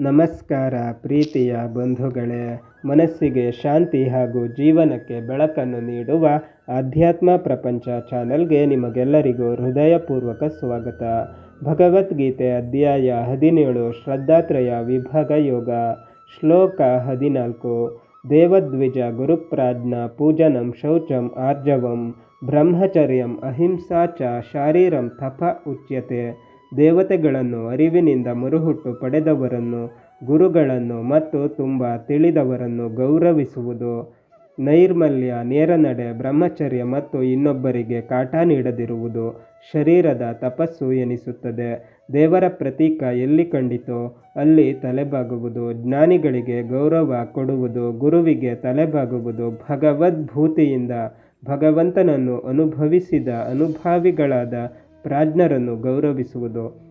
ನಮಸ್ಕಾರ ಪ್ರೀತಿಯ ಬಂಧುಗಳೇ, ಮನಸ್ಸಿಗೆ ಶಾಂತಿ ಹಾಗೂ ಜೀವನಕ್ಕೆ ಬೆಳಕನ್ನು ನೀಡುವ ಆಧ್ಯಾತ್ಮ ಪ್ರಪಂಚ ಚಾನೆಲ್ಗೆ ನಿಮಗೆಲ್ಲರಿಗೂ ಹೃದಯಪೂರ್ವಕ ಸ್ವಾಗತ. ಭಗವದ್ಗೀತೆ ಅಧ್ಯಾಯ ಹದಿನೇಳು, ಶ್ರದ್ಧಾತ್ರಯ ವಿಭಾಗ ಯೋಗ, ಶ್ಲೋಕ ಹದಿನಾಲ್ಕು, ದೇವದ್ವಿಜ ಗುರುಪ್ರಾಜ್ಞ ಪೂಜನಂ ಶೌಚಂ ಆರ್ಜವಂ, ಬ್ರಹ್ಮಚರ್ಯಂ ಅಹಿಂಸಾ ಚ ಶಾರೀರಂ ತಪ ಉಚ್ಯತೆ. ದೇವತೆಗಳನ್ನು ಅರಿವಿನಿಂದ ಮರುಹುಟ್ಟು ಪಡೆದವರನ್ನು, ಗುರುಗಳನ್ನು ಮತ್ತು ತುಂಬ ತಿಳಿದವರನ್ನು ಗೌರವಿಸುವುದು. ನೈರ್ಮಲ್ಯ, ನೇರನಡೆ, ಬ್ರಹ್ಮಚರ್ಯ ಮತ್ತು ಇನ್ನೊಬ್ಬರಿಗೆ ಕಾಟ ನೀಡದಿರುವುದು ಶರೀರದ ತಪಸ್ಸು ಎನಿಸುತ್ತದೆ. ದೇವರ ಪ್ರತೀಕ ಎಲ್ಲಿ ಕಂಡಿತೋ ಅಲ್ಲಿ ತಲೆಬಾಗುವುದು. ಜ್ಞಾನಿಗಳಿಗೆ ಗೌರವ ಕೊಡುವುದು, ಗುರುವಿಗೆ ತಲೆಬಾಗುವುದು. ಭಗವದ್ಭೂತಿಯಿಂದ ಭಗವಂತನನ್ನು ಅನುಭವಿಸಿದ ಅನುಭಾವಿಗಳಾದ ಪ್ರಾಜ್ಞರನ್ನು ಗೌರವಿಸುವುದು.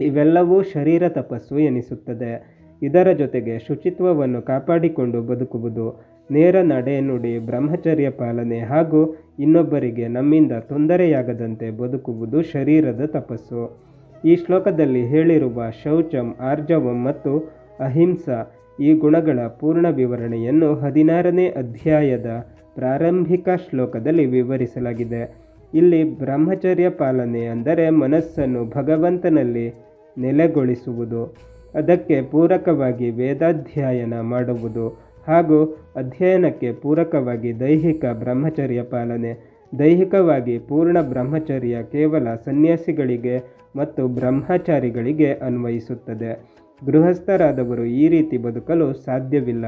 ಇವೆಲ್ಲವೂ ಶರೀರ ತಪಸ್ಸು ಎನಿಸುತ್ತದೆ. ಇದರ ಜೊತೆಗೆ ಶುಚಿತ್ವವನ್ನು ಕಾಪಾಡಿಕೊಂಡು ಬದುಕುವುದು. ನೇರ ನಡೆ ನುಡಿ ಬ್ರಹ್ಮಚರ್ಯ ಪಾಲನೆ ಹಾಗೂ ಇನ್ನೊಬ್ಬರಿಗೆ ನಮ್ಮಿಂದ ತೊಂದರೆಯಾಗದಂತೆ ಬದುಕುವುದು ಶರೀರದ ತಪಸ್ಸು. ಈ ಶ್ಲೋಕದಲ್ಲಿ ಹೇಳಿರುವ ಶೌಚಂ, ಆರ್ಜವಂ ಮತ್ತು ಅಹಿಂಸಾ ಈ ಗುಣಗಳ ಪೂರ್ಣ ವಿವರಣೆಯನ್ನು ಹದಿನಾರನೇ ಅಧ್ಯಾಯದ ಪ್ರಾರಂಭಿಕ ಶ್ಲೋಕದಲ್ಲಿ ವಿವರಿಸಲಾಗಿದೆ. ಇಲ್ಲಿ ಬ್ರಹ್ಮಚರ್ಯ ಪಾಲನೆ ಅಂದರೆ ಮನಸ್ಸನ್ನು ಭಗವಂತನಲ್ಲಿ ನೆಲೆಗೊಳಿಸುವುದು. ಅದಕ್ಕೆ ಪೂರಕವಾಗಿ ವೇದಾಧ್ಯಯನ ಮಾಡುವುದು ಹಾಗೂ ಅಧ್ಯಯನಕ್ಕೆ ಪೂರಕವಾಗಿ ದೈಹಿಕ ಬ್ರಹ್ಮಚರ್ಯ ಪಾಲನೆ. ದೈಹಿಕವಾಗಿ ಪೂರ್ಣ ಬ್ರಹ್ಮಚರ್ಯ ಕೇವಲ ಸನ್ಯಾಸಿಗಳಿಗೆ ಮತ್ತು ಬ್ರಹ್ಮಚಾರಿಗಳಿಗೆ ಅನ್ವಯಿಸುತ್ತದೆ. ಗೃಹಸ್ಥರಾದವರು ಈ ರೀತಿ ಬದುಕಲು ಸಾಧ್ಯವಿಲ್ಲ.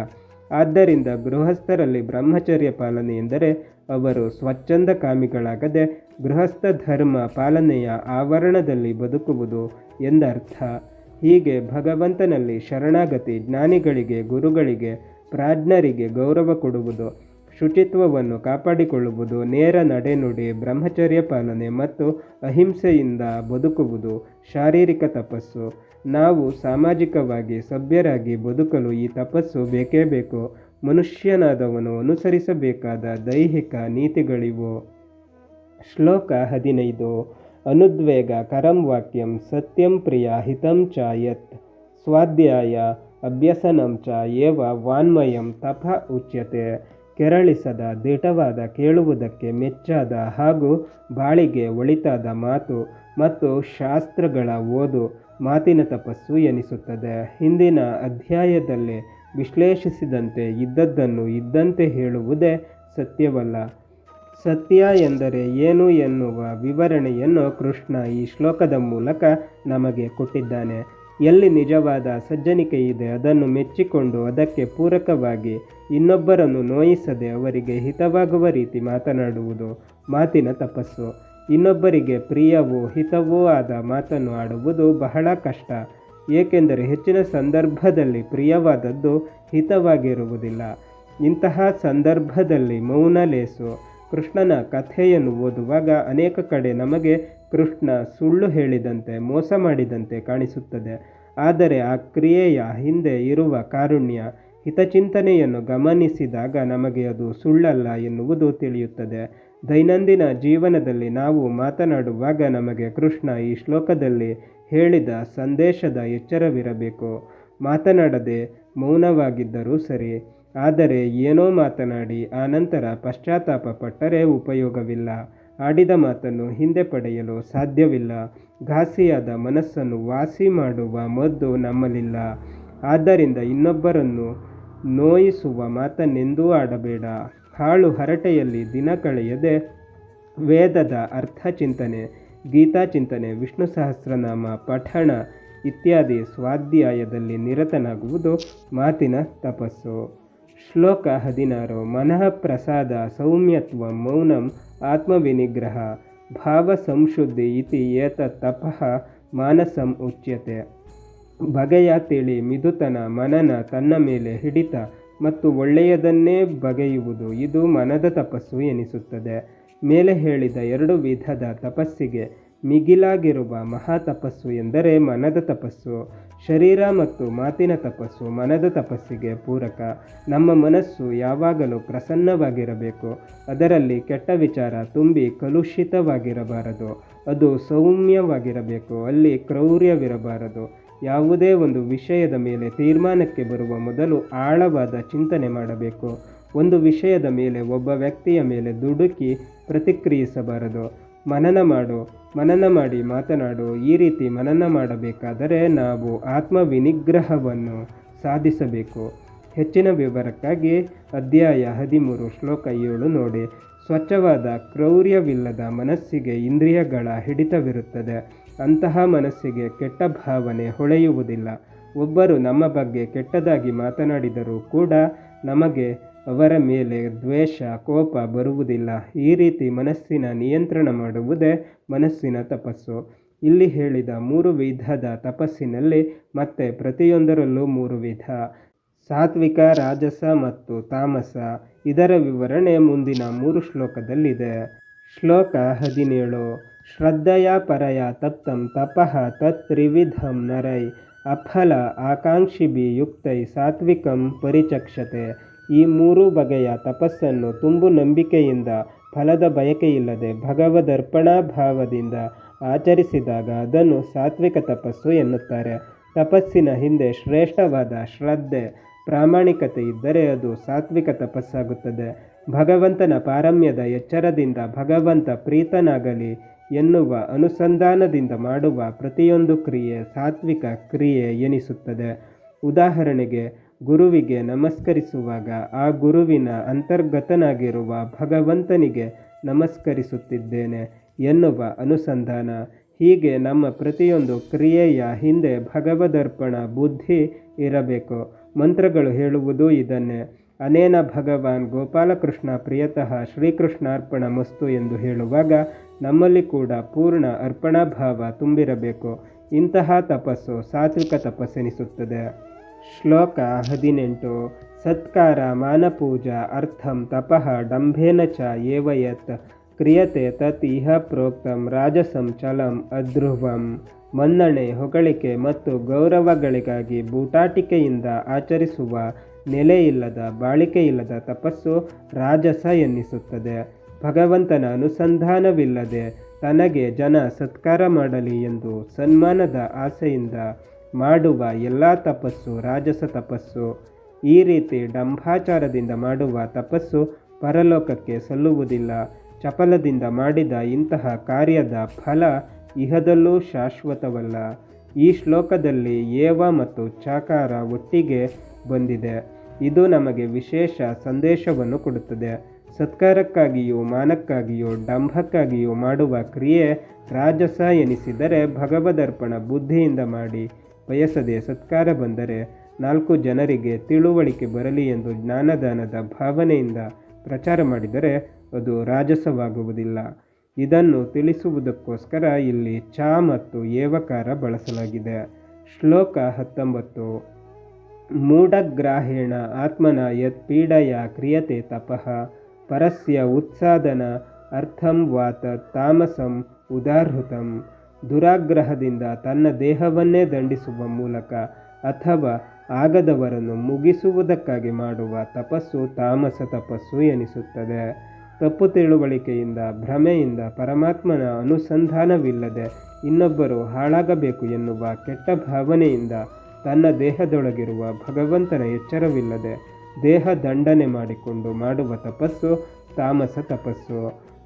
ಆದ್ದರಿಂದ ಗೃಹಸ್ಥರಲ್ಲಿ ಬ್ರಹ್ಮಚರ್ಯ ಪಾಲನೆ ಎಂದರೆ ಅವರು ಸ್ವಚ್ಛಂದ ಕಾಮಿಗಳಾಗದೆ ಗೃಹಸ್ಥ ಧರ್ಮ ಪಾಲನೆಯ ಆವರಣದಲ್ಲಿ ಬದುಕುವುದು ಎಂದರ್ಥ. ಹೀಗೆ ಭಗವಂತನಲ್ಲಿ ಶರಣಾಗತಿ ಜ್ಞಾನಿಗಳಿಗೆ, ಗುರುಗಳಿಗೆ, ಪ್ರಾಜ್ಞರಿಗೆ ಗೌರವ ಕೊಡುವುದು, ಶುಚಿತ್ವವನ್ನು ಕಾಪಾಡಿಕೊಳ್ಳುವುದು, ನೇರ ನಡೆನುಡಿ ಬ್ರಹ್ಮಚರ್ಯ ಪಾಲನೆ ಮತ್ತು ಅಹಿಂಸೆಯಿಂದ ಬದುಕುವುದು ಶಾರೀರಿಕ ತಪಸ್ಸು. ನಾವು ಸಾಮಾಜಿಕವಾಗಿ ಸಭ್ಯರಾಗಿ ಬದುಕಲು ಈ ತಪಸ್ಸು ಬೇಕೇ ಬೇಕು. ಮನುಷ್ಯನಾದವನು ಅನುಸರಿಸಬೇಕಾದ ದೈಹಿಕ ನೀತಿಗಳಿವು. ಶ್ಲೋಕ ಹದಿನೈದು. ಅನುದ್ವೇಗ ಕರಂ ವಾಕ್ಯಂ ಸತ್ಯಂ ಪ್ರಿಯ ಹಿತಂ ಯತ್. ಸ್ವಾಧ್ಯಾಯ ಅಭ್ಯಸನಂ ಚ ಏವ ವಾನ್ಮಯಂ ತಪ ಉಚ್ಯತೆ. ಕೆರಳಿಸದ ದಿಟವಾದ ಕೇಳುವುದಕ್ಕೆ ಮೆಚ್ಚಾದ ಹಾಗೂ ಬಾಳಿಗೆ ಒಳಿತಾದ ಮಾತು ಮತ್ತು ಶಾಸ್ತ್ರಗಳ ಓದು ಮಾತಿನ ತಪಸ್ಸು ಎನಿಸುತ್ತದೆ. ಹಿಂದಿನ ಅಧ್ಯಾಯದಲ್ಲಿ ವಿಶ್ಲೇಷಿಸಿದಂತೆ ಇದ್ದದ್ದನ್ನು ಇದ್ದಂತೆ ಹೇಳುವುದೇ ಸತ್ಯವಲ್ಲ. ಸತ್ಯ ಎಂದರೆ ಏನು ಎನ್ನುವ ವಿವರಣೆಯನ್ನು ಕೃಷ್ಣ ಈ ಶ್ಲೋಕದ ಮೂಲಕ ನಮಗೆ ಕೊಟ್ಟಿದ್ದಾನೆ. ಎಲ್ಲಿ ನಿಜವಾದ ಸಜ್ಜನಿಕೆ ಇದೆ ಅದನ್ನು ಮೆಚ್ಚಿಕೊಂಡು ಅದಕ್ಕೆ ಪೂರಕವಾಗಿ ಇನ್ನೊಬ್ಬರನ್ನು ನೋಯಿಸದೆ ಅವರಿಗೆ ಹಿತವಾಗುವ ರೀತಿ ಮಾತನಾಡುವುದು ಮಾತಿನ ತಪಸ್ಸು. ಇನ್ನೊಬ್ಬರಿಗೆ ಪ್ರಿಯವೋ ಹಿತವೋ ಆದ ಮಾತನ್ನು ಆಡುವುದು ಬಹಳ ಕಷ್ಟ. ಏಕೆಂದರೆ ಹೆಚ್ಚಿನ ಸಂದರ್ಭದಲ್ಲಿ ಪ್ರಿಯವಾದದ್ದು ಹಿತವಾಗಿರುವುದಿಲ್ಲ. ಇಂತಹ ಸಂದರ್ಭದಲ್ಲಿ ಮೌನ ಲೇಸು. ಕೃಷ್ಣನ ಕಥೆಯನ್ನು ಓದುವಾಗ ಅನೇಕ ಕಡೆ ನಮಗೆ ಕೃಷ್ಣ ಸುಳ್ಳು ಹೇಳಿದಂತೆ, ಮೋಸ ಮಾಡಿದಂತೆ ಕಾಣಿಸುತ್ತದೆ. ಆದರೆ ಆ ಕ್ರಿಯೆಯ ಹಿಂದೆ ಇರುವ ಕಾರುಣ್ಯ, ಹಿತಚಿಂತನೆಯನ್ನು ಗಮನಿಸಿದಾಗ ನಮಗೆ ಅದು ಸುಳ್ಳಲ್ಲ ಎನ್ನುವುದು ತಿಳಿಯುತ್ತದೆ. ದೈನಂದಿನ ಜೀವನದಲ್ಲಿ ನಾವು ಮಾತನಾಡುವಾಗ ನಮಗೆ ಕೃಷ್ಣ ಈ ಶ್ಲೋಕದಲ್ಲಿ ಹೇಳಿದ ಸಂದೇಶದ ಎಚ್ಚರವಿರಬೇಕು. ಮಾತನಾಡದೆ ಮೌನವಾಗಿದ್ದರೂ ಸರಿ, ಆದರೆ ಏನೋ ಮಾತನಾಡಿ ಆನಂತರ ಪಶ್ಚಾತ್ತಾಪ ಪಟ್ಟರೆ ಉಪಯೋಗವಿಲ್ಲ. ಆಡಿದ ಮಾತನ್ನು ಹಿಂದೆ ಪಡೆಯಲು ಸಾಧ್ಯವಿಲ್ಲ. ಘಾಸಿಯಾದ ಮನಸ್ಸನ್ನು ವಾಸಿ ಮಾಡುವ ಮದ್ದು ನಮ್ಮಲ್ಲಿಲ್ಲ. ಆದ್ದರಿಂದ ಇನ್ನೊಬ್ಬರನ್ನು ನೋಯಿಸುವ ಮಾತನ್ನೆಂದೂ ಆಡಬೇಡ. ಹಾಳು ಹರಟೆಯಲ್ಲಿ ದಿನ ಕಳೆಯದೆ ವೇದದ ಅರ್ಥ ಚಿಂತನೆ, ಗೀತಾ ಚಿಂತನೆ, ವಿಷ್ಣು ಸಹಸ್ರನಾಮ, ಪಠಣ ಇತ್ಯಾದಿ ಸ್ವಾಧ್ಯಾಯದಲ್ಲಿ ನಿರತನಾಗುವುದು ಮಾತಿನ ತಪಸ್ಸು. ಶ್ಲೋಕ ಹದಿನಾರು ಮನಃ ಪ್ರಸಾದ ಸೌಮ್ಯತ್ವ ಮೌನಂ ಆತ್ಮವಿನಿಗ್ರಹ ಭಾವ ಸಂಶುದ್ಧಿ ಇತಿ ಏತ ತಪಃ ಮಾನಸಂ ಉಚ್ಯತೆ. ಬಗೆಯ ತಿಳಿ, ಮಿದುತನ ಮನನ ತನ್ನ ಮೇಲೆ ಹಿಡಿತ ಮತ್ತು ಒಳ್ಳೆಯದನ್ನೇ ಬಗೆಯುವುದು. ಇದು ಮನದ ತಪಸ್ಸು ಎನಿಸುತ್ತದೆ. ಮೇಲೆ ಹೇಳಿದ ಎರಡು ವಿಧದ ತಪಸ್ಸಿಗೆ ಮಿಗಿಲಾಗಿರುವ ಮಹಾ ತಪಸ್ಸು ಎಂದರೆ ಮನದ ತಪಸ್ಸು. ಶರೀರ ಮತ್ತು ಮಾತಿನ ತಪಸ್ಸು ಮನದ ತಪಸ್ಸಿಗೆ ಪೂರಕ. ನಮ್ಮ ಮನಸ್ಸು ಯಾವಾಗಲೂ ಪ್ರಸನ್ನವಾಗಿರಬೇಕು. ಅದರಲ್ಲಿ ಕೆಟ್ಟ ವಿಚಾರ ತುಂಬಿ ಕಲುಷಿತವಾಗಿರಬಾರದು. ಅದು ಸೌಮ್ಯವಾಗಿರಬೇಕು. ಅಲ್ಲಿ ಕ್ರೌರ್ಯವಿರಬಾರದು. ಯಾವುದೇ ಒಂದು ವಿಷಯದ ಮೇಲೆ ತೀರ್ಮಾನಕ್ಕೆ ಬರುವ ಮೊದಲು ಆಳವಾದ ಚಿಂತನೆ ಮಾಡಬೇಕು. ಒಂದು ವಿಷಯದ ಮೇಲೆ ಒಬ್ಬ ವ್ಯಕ್ತಿಯ ಮೇಲೆ ದುಡುಕಿ ಪ್ರತಿಕ್ರಿಯಿಸಬಾರದು. ಮನನ ಮಾಡು, ಮನನ ಮಾಡಿ ಮಾತನಾಡು, ಈ ರೀತಿ ಮನನ ಮಾಡಬೇಕಾದರೆ ನಾವು ಆತ್ಮ ವಿನಿಗ್ರಹವನ್ನು ಸಾಧಿಸಬೇಕು. ಹೆಚ್ಚಿನ ವಿವರಕ್ಕಾಗಿ ಅಧ್ಯಾಯ ಹದಿಮೂರು ಶ್ಲೋಕ ಏಳು ನೋಡಿ. ಸ್ವಚ್ಛವಾದ ಕ್ರೌರ್ಯವಿಲ್ಲದ ಮನಸ್ಸಿಗೆ ಇಂದ್ರಿಯಗಳ ಹಿಡಿತವಿರುತ್ತದೆ. ಅಂತಹ ಮನಸ್ಸಿಗೆ ಕೆಟ್ಟ ಭಾವನೆ ಹೊಳೆಯುವುದಿಲ್ಲ. ಒಬ್ಬರು ನಮ್ಮ ಬಗ್ಗೆ ಕೆಟ್ಟದಾಗಿ ಮಾತನಾಡಿದರೂ ಕೂಡ ನಮಗೆ ಅವರ ಮೇಲೆ ದ್ವೇಷ, ಕೋಪ ಬರುವುದಿಲ್ಲ. ಈ ರೀತಿ ಮನಸ್ಸಿನ ನಿಯಂತ್ರಣ ಮಾಡುವುದೇ ಮನಸ್ಸಿನ ತಪಸ್ಸು. ಇಲ್ಲಿ ಹೇಳಿದ ಮೂರು ವಿಧದ ತಪಸ್ಸಿನಲ್ಲಿ ಮತ್ತೆ ಪ್ರತಿಯೊಂದರಲ್ಲೂ ಮೂರು ವಿಧ. ಸಾತ್ವಿಕ, ರಾಜಸ ಮತ್ತು ತಾಮಸ ಇದರ ವಿವರಣೆ ಮುಂದಿನ ಮೂರು ಶ್ಲೋಕದಲ್ಲಿದೆ. ಶ್ಲೋಕ ಹದಿನೇಳು. ಶ್ರದ್ಧೆಯ ಪರಯ ತಪ್ತಂ ತಪಃ ತತ್ರಿವಿಧಂ ತ್ರಿವಿಧಂ ನರೈ. ಅಫಲ ಆಕಾಂಕ್ಷಿಬಿ ಯುಕ್ತೈ ಸಾತ್ವಿಕಂ ಪರಿಚಕ್ಷತೆ. ಈ ಮೂರು ಬಗೆಯ ತಪಸ್ಸನ್ನು ತುಂಬು ನಂಬಿಕೆಯಿಂದ, ಫಲದ ಬಯಕೆಯಿಲ್ಲದೆ ಭಗವದರ್ಪಣಾ ಭಾವದಿಂದ ಆಚರಿಸಿದಾಗ ಅದನ್ನು ಸಾತ್ವಿಕ ತಪಸ್ಸು ಎನ್ನುತ್ತಾರೆ. ತಪಸ್ಸಿನ ಹಿಂದೆ ಶ್ರೇಷ್ಠವಾದ ಶ್ರದ್ಧೆ ಪ್ರಾಮಾಣಿಕತೆ ಇದ್ದರೆ ಅದು ಸಾತ್ವಿಕ ತಪಸ್ಸಾಗುತ್ತದೆ. ಭಗವಂತನ ಪಾರಮ್ಯದ ಎಚ್ಚರದಿಂದ ಭಗವಂತ ಪ್ರೀತನಾಗಲಿ ಎನ್ನುವ ಅನುಸಂಧಾನದಿಂದ ಮಾಡುವ ಪ್ರತಿಯೊಂದು ಕ್ರಿಯೆ ಸಾತ್ವಿಕ ಕ್ರಿಯೆ ಎನಿಸುತ್ತದೆ. ಉದಾಹರಣೆಗೆ, ಗುರುವಿಗೆ ನಮಸ್ಕರಿಸುವಾಗ ಆ ಗುರುವಿನ ಅಂತರ್ಗತನಾಗಿರುವ ಭಗವಂತನಿಗೆ ನಮಸ್ಕರಿಸುತ್ತಿದ್ದೇನೆ ಎನ್ನುವ ಅನುಸಂಧಾನ. ಹೀಗೆ ನಮ್ಮ ಪ್ರತಿಯೊಂದು ಕ್ರಿಯೆಯ ಹಿಂದೆ ಭಗವದರ್ಪಣ ಬುದ್ಧಿ ಇರಬೇಕು. ಮಂತ್ರಗಳು ಹೇಳುವುದು ಇದನ್ನೇ. ಅನೇನ ಭಗವಾನ್ ಗೋಪಾಲಕೃಷ್ಣ ಪ್ರಿಯತಃ ಶ್ರೀಕೃಷ್ಣಾರ್ಪಣ ಮಸ್ತು ಎಂದು ಹೇಳುವಾಗ ನಮ್ಮಲ್ಲಿ ಕೂಡ ಪೂರ್ಣ ಅರ್ಪಣಾ ಭಾವ ತುಂಬಿರಬೇಕು. ಇಂತಹ ತಪಸ್ಸು ಸಾತ್ವಿಕ ತಪಸ್ಸೆನಿಸುತ್ತದೆ. ಶ್ಲೋಕ ಹದಿನೆಂಟು. ಸತ್ಕಾರ ಮಾನಪೂಜಾ ಅರ್ಥಂ, ತಪಃ, ಡಂಭೇನ ಚ, ಏವಯತ್, ಕ್ರಿಯತೆ ತತ್ ಇಹ ಪ್ರೋಕ್ತಂ, ರಾಜಸಂ ಚಲಂ, ಅಧ್ರುವಂ. ಮನ್ನಣೆ, ಹೊಗಳಿಕೆ ಮತ್ತು ಗೌರವಗಳಿಗಾಗಿ ಬೂಟಾಟಿಕೆಯಿಂದ ಆಚರಿಸುವ ನೆಲೆಯಿಲ್ಲದ ಬಾಳಿಕೆಯಿಲ್ಲದ ತಪಸ್ಸು ರಾಜಸ ಎನ್ನಿಸುತ್ತದೆ. ಭಗವಂತನ ಅನುಸಂಧಾನವಿಲ್ಲದೆ ತನಗೆ ಜನ ಸತ್ಕಾರ ಮಾಡಲಿ ಎಂದು ಸನ್ಮಾನದ ಆಸೆಯಿಂದ ಮಾಡುವ ಎಲ್ಲ ತಪಸ್ಸು ರಾಜಸ ತಪಸ್ಸು. ಈ ರೀತಿ ಡಂಭಾಚಾರದಿಂದ ಮಾಡುವ ತಪಸ್ಸು ಪರಲೋಕಕ್ಕೆ ಸಲ್ಲುವುದಿಲ್ಲ. ಚಪಲದಿಂದ ಮಾಡಿದ ಇಂತಹ ಕಾರ್ಯದ ಫಲ ಇಹದಲ್ಲೂ ಶಾಶ್ವತವಲ್ಲ. ಈ ಶ್ಲೋಕದಲ್ಲಿ ಏವ ಮತ್ತು ಚಾಕಾರ ಒಟ್ಟಿಗೆ ಬಂದಿದೆ. ಇದು ನಮಗೆ ವಿಶೇಷ ಸಂದೇಶವನ್ನು ಕೊಡುತ್ತದೆ. ಸತ್ಕಾರಕ್ಕಾಗಿಯೂ ಮಾನಕ್ಕಾಗಿಯೂ ಡಂಭಕ್ಕಾಗಿಯೂ ಮಾಡುವ ಕ್ರಿಯೆ ರಾಜಸ ಎನಿಸಿದರೆ ಭಗವದರ್ಪಣ ಬುದ್ಧಿಯಿಂದ ಮಾಡಿ. ಬಯಸದೆ ಸತ್ಕಾರ ಬಂದರೆ ನಾಲ್ಕು ಜನರಿಗೆ ತಿಳುವಳಿಕೆ ಬರಲಿ ಎಂದು ಜ್ಞಾನದಾನದ ಭಾವನೆಯಿಂದ ಪ್ರಚಾರ ಮಾಡಿದರೆ ಅದು ರಾಜಸವಾಗುವುದಿಲ್ಲ. ಇದನ್ನು ತಿಳಿಸುವುದಕ್ಕೋಸ್ಕರ ಇಲ್ಲಿ ಚ ಮತ್ತು ಏವಕಾರ ಬಳಸಲಾಗಿದೆ. ಶ್ಲೋಕ ಹತ್ತೊಂಬತ್ತು. ಮೂಢಗ್ರಾಹೇಣ ಆತ್ಮನ ಯತ್ ಪೀಡಯ ಕ್ರಿಯತೆ ತಪಃ ಪರಸ್ಯ ಉತ್ಸಾದನ ಅರ್ಥಂ ವಾತ ತಾಮಸಂ ಉದಾಹೃತಂ. ದುರಾಗ್ರಹದಿಂದ ತನ್ನ ದೇಹವನ್ನೇ ದಂಡಿಸುವ ಮೂಲಕ ಅಥವಾ ಆಗದವರನ್ನು ಮುಗಿಸುವುದಕ್ಕಾಗಿ ಮಾಡುವ ತಪಸ್ಸು ತಾಮಸ ತಪಸ್ಸು ಎನಿಸುತ್ತದೆ. ತಪ್ಪು ತಿಳುವಳಿಕೆಯಿಂದ, ಭ್ರಮೆಯಿಂದ ಪರಮಾತ್ಮನ ಅನುಸಂಧಾನವಿಲ್ಲದೆ ಇನ್ನೊಬ್ಬರು ಹಾಳಾಗಬೇಕು ಎನ್ನುವ ಕೆಟ್ಟ ಭಾವನೆಯಿಂದ ತನ್ನ ದೇಹದೊಳಗಿರುವ ಭಗವಂತನ ಎಚ್ಚರವಿಲ್ಲದೆ ದೇಹ ದಂಡನೆ ಮಾಡಿಕೊಂಡು ಮಾಡುವ ತಪಸ್ಸು ತಾಮಸ ತಪಸ್ಸು.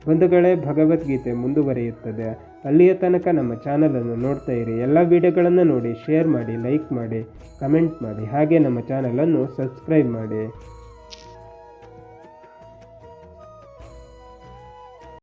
ಬಂಧುಗಳೇ, ಭಗವದ್ಗೀತೆ ಮುಂದುವರಿಯುತ್ತದೆ. ಅಲ್ಲಿಯ ತನಕ ನಮ್ಮ ಚಾನಲನ್ನು ನೋಡ್ತಾ ಇರಿ. ಎಲ್ಲ ವಿಡಿಯೋಗಳನ್ನು ನೋಡಿ, ಶೇರ್ ಮಾಡಿ, ಲೈಕ್ ಮಾಡಿ, ಕಮೆಂಟ್ ಮಾಡಿ. ಹಾಗೆ ನಮ್ಮ ಚಾನಲನ್ನು ಸಬ್ಸ್ಕ್ರೈಬ್ ಮಾಡಿ.